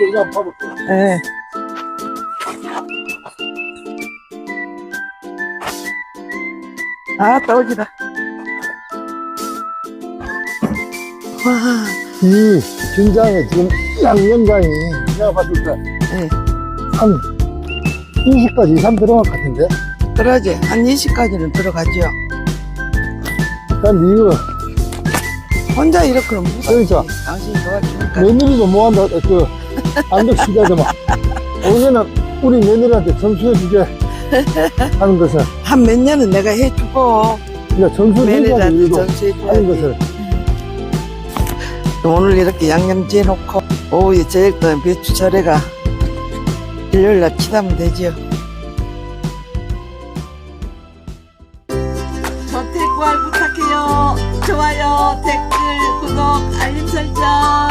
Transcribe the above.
이거 한번 봐볼게. 예. 아, 떨어지다. 와, 이 김장에 지금 양념장이 내가 봤을 때 예. 한 20가지 이상 들어갈 것 같은데? 그러지. 한 20까지는 들어가죠. 난 이거 혼자 이렇게는 무섭지. 그러니까. 당신이 도와주니까. 며느리도 뭐 한다, 그, 안덕 시대더만. 오늘은 우리 며느리한테 점수해주게 하는 것을, 한몇 년은 내가 해주고, 그러니까 이거 하는 전수해줘야지. 것을. 오늘 이렇게 양념 지어놓고, 오후에 저녁 때는 배추 절여가 일요일날 치다면 되지요. 저택구알 부탁해요. 좋아요, 댓글, 구독, 알림 설정.